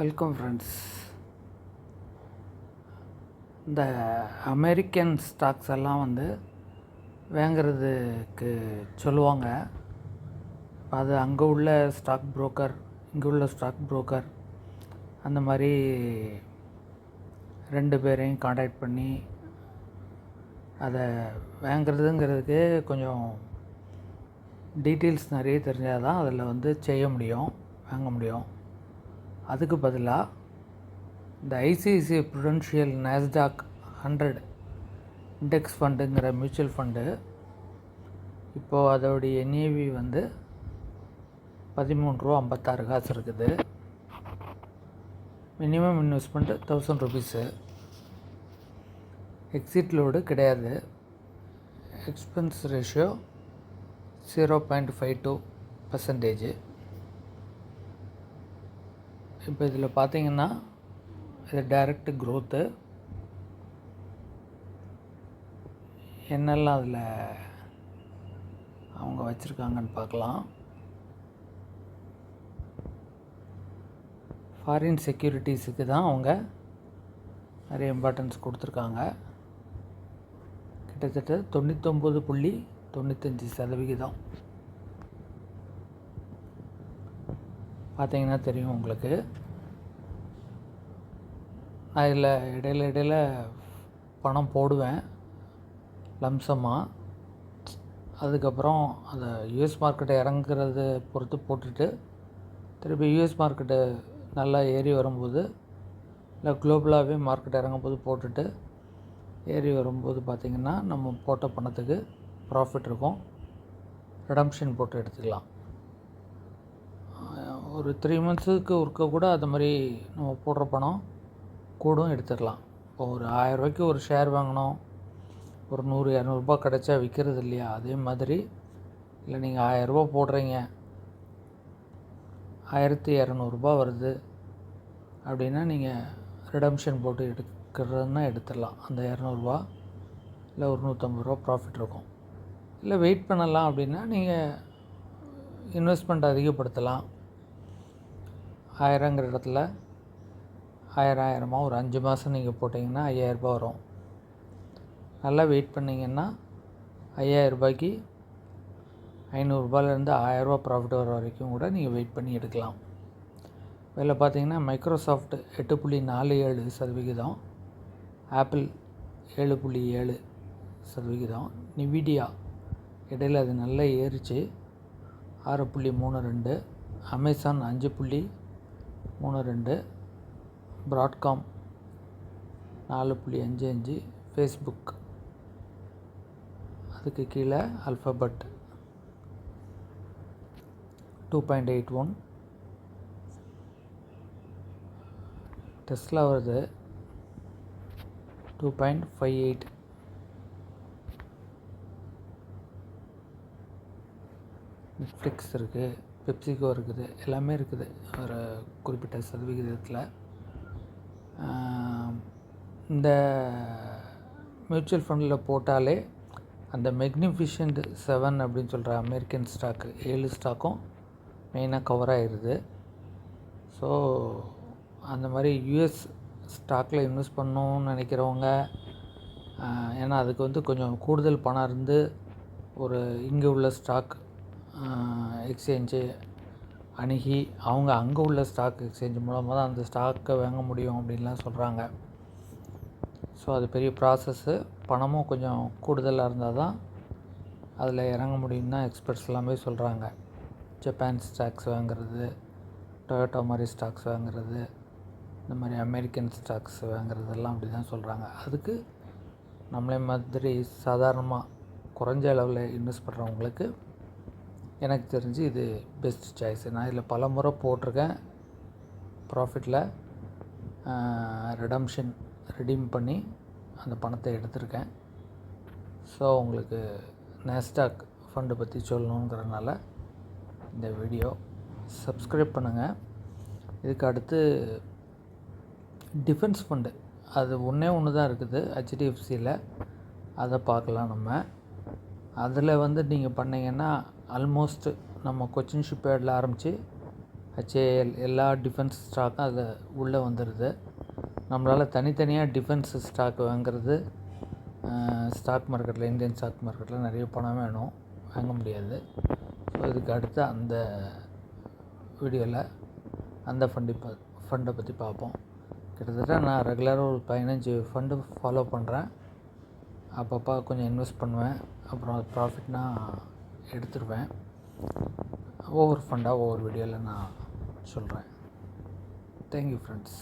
Welcome friends இந்த American stocks எல்லாம் வந்து வாங்கிறதுக்கு சொல்லுவாங்க. அது அங்கே உள்ள ஸ்டாக் புரோக்கர் இங்கே உள்ள ஸ்டாக் புரோக்கர் அந்த மாதிரி ரெண்டு பேரையும் காண்டாக்ட் பண்ணி அதை வாங்குறதுங்கிறதுக்கு கொஞ்சம் டீட்டெயில்ஸ் நிறைய தெரிஞ்சால் தான் அதில் வந்து செய்ய முடியும் வாங்க முடியும். அதுக்கு பதிலாக இந்த ICICI Prudential NASDAQ hundred index ஃபண்டுங்கிற mutual fund இப்போது அதோடைய என்ஏவி வந்து பதிமூணு ரூபா ஐம்பத்தாறு காசு இருக்குது. Minimum investment thousand rupees exit load கிடையாது. Expense ratio zero point five two percentage இப்போ இதில் பார்த்தீங்கன்னா இது டைரக்ட் க்ரோத்து என்னெல்லாம் அதில் அவங்க வச்சுருக்காங்கன்னு பார்க்கலாம். ஃபாரின் செக்யூரிட்டிஸுக்கு தான் அவங்க நிறைய இம்பார்ட்டன்ஸ் கொடுத்துருக்காங்க. கிட்டத்தட்ட தொண்ணூத்தொம்பது புள்ளி தொண்ணூத்தஞ்சு சதவிகிதம். பார்த்தீங்கன்னா தெரியும் உங்களுக்கு. நான் இதில் இடையில இடையில பணம் போடுவேன். லம்சமாக அதுக்கப்புறம் அதை யூஎஸ் மார்க்கெட்டை இறங்குறத பொறுத்து போட்டுட்டு திருப்பி யூஎஸ் மார்க்கெட்டு நல்லா ஏறி வரும்போது இல்லை குளோபலாகவே மார்க்கெட் இறங்கும் போது போட்டுட்டு ஏறி வரும்போது பார்த்திங்கன்னா நம்ம போட்ட பணத்துக்கு ப்ராஃபிட் இருக்கும். ரிடம்ஷன் போட்டு எடுத்துக்கலாம். ஒரு த்ரீ மந்த்ஸுக்கு ஒருக்க கூட அது மாதிரி நம்ம போடுற பணம் கூடும் எடுத்துடலாம். இப்போ ஒரு ஆயரூபாய்க்கு ஒரு ஷேர் வாங்கினோம். ஒரு நூறு இரநூறுபா கிடச்சா விற்கிறது இல்லையா? அதே மாதிரி இல்லை நீங்கள் ஆயரூபா போடுறீங்க. ஆயிரத்தி இரநூறுபா வருது. அப்படின்னா நீங்கள் ரிடம்ஷன் போட்டு எடுக்கிறதுனா எடுத்துடலாம். அந்த இரநூறுபா இல்லை ஒரு நூற்றம்பது ரூபா ப்ராஃபிட் இருக்கும். இல்லை வெயிட் பண்ணலாம் அப்படின்னா நீங்கள் இன்வெஸ்ட்மெண்ட் அதிகப்படுத்தலாம். ஆயிரங்கிற இடத்துல ஆயிரம் ஆயிரமாக ஒரு அஞ்சு மாதம் நீங்கள் போட்டிங்கன்னா ஐயாயிரரூபா வரும். நல்லா வெயிட் பண்ணிங்கன்னா ஐயாயிரரூபாய்க்கு ஐநூறுரூபாலேருந்து ஆயிரரூபா ப்ராஃபிட் வர வரைக்கும் கூட நீங்கள் வெயிட் பண்ணி எடுக்கலாம். இதில் பார்த்தீங்கன்னா மைக்ரோசாஃப்ட் எட்டு புள்ளி நாலு ஏழு சதவிகிதம் ஆப்பிள் ஏழு புள்ளி ஏழு சதவிகிதம் நிவிடியா இடையில் அது நல்லா ஏறிச்சு ஆறு புள்ளி மூணு ரெண்டு அமேசான் அஞ்சு புள்ளி மூணு ரெண்டு ப்ராட்காம் நாலு புள்ளி அஞ்சு அஞ்சு ஃபேஸ்புக் அதுக்கு கீழே Alphabet two point eight one டெஸ்ட்லாம் வருது. Two point five eight Netflix இருக்குது பெப்சிகோ இருக்குது எல்லாமே இருக்குது. ஒரு குறிப்பிட்ட சதவிகிதத்தில். இந்த மியூச்சுவல் ஃபண்டில் போட்டாலே அந்த மெக்னிஃபிஷண்ட் செவன் அப்படின்னு சொல்கிற அமெரிக்கன் ஸ்டாக்கு ஏழு ஸ்டாக்கும் மெயினாக கவர் ஆயிடுது ஸோ அந்த மாதிரி யூஎஸ் ஸ்டாக்கில் இன்வெஸ்ட் பண்ணணும்னு நினைக்கிறவங்க ஏன்னா அதுக்கு வந்து கொஞ்சம் கூடுதல் பணம் இருந்து ஒரு இங்கே உள்ள ஸ்டாக் எக்ஸ்சேஞ்சு அணுகி அவங்க அங்கே உள்ள ஸ்டாக் எக்ஸ்சேஞ்ச் மூலமாக தான் அந்த ஸ்டாக்கை வாங்க முடியும் அப்படின்லாம் சொல்கிறாங்க ஸோ அது பெரிய ப்ராசஸ்ஸு பணமும் கொஞ்சம் கூடுதலாக இருந்தால் தான் அதில் இறங்க முடியும் தான் எக்ஸ்பர்ட்ஸ் எல்லாமே சொல்கிறாங்க ஜப்பான் ஸ்டாக்ஸ் வாங்குறது டொயோட்டோ மாதிரி ஸ்டாக்ஸ் வாங்குறது இந்த மாதிரி அமெரிக்கன் ஸ்டாக்ஸ் வாங்குறதெல்லாம் அப்படி தான் சொல்கிறாங்க அதுக்கு நம்மளே மாதிரி சாதாரணமாக குறைஞ்ச அளவில் இன்வெஸ்ட் பண்ணுறவங்களுக்கு எனக்கு தெரிஞ்சு இது பெஸ்ட் சாய்ஸ் நான் இதில் பல முறை போட்டிருக்கேன். ப்ராஃபிட்டில் ரிடம்ஷன் ரிடீம் பண்ணி அந்த பணத்தை எடுத்திருக்கேன். ஸோ உங்களுக்கு நேஸ்டாக் ஃபண்டு பற்றி சொல்லணுங்கிறனால இந்த வீடியோ சப்ஸ்கிரைப் பண்ணுங்கள் இதுக்கு அடுத்து டிஃபென்ஸ் ஃபண்டு அது ஒன்றே ஒன்று தான் இருக்குது ஹெச்டிஎஃப்சியில் அதை பார்க்கலாம் நம்ம. அதில் வந்து நீங்கள் பண்ணிங்கன்னா ஆல்மோஸ்ட் நம்ம கொச்சின் ஷிப்பேர்டில் ஆரம்பித்து ஹெச்ஏஎல் எல்லா டிஃபென்ஸ் ஸ்டாக்கும் அதை உள்ளே வந்துடுது நம்மளால் தனித்தனியாக டிஃபென்ஸ் ஸ்டாக் வாங்குறது ஸ்டாக் மார்க்கெட்டில் இந்தியன் ஸ்டாக் மார்க்கெட்டில் நிறைய பணம் வேணும் வாங்க முடியாது. ஸோ இதுக்கு அடுத்து அந்த வீடியோவில் அந்த ஃபண்டு ப ஃபண்டை பற்றி பார்ப்போம். கிட்டத்தட்ட நான் ரெகுலராக ஒரு பதினஞ்சு ஃபண்டு ஃபாலோ பண்ணுறேன் அப்பப்போ கொஞ்சம் இன்வெஸ்ட் பண்ணுவேன். அப்புறம் அது ப்ராஃபிட் எடுத்துருவேன். ஒவ்வொரு ஃபண்டாக ஒவ்வொரு வீடியோவில் நான் சொல்கிறேன் தேங்க்யூ ஃப்ரெண்ட்ஸ்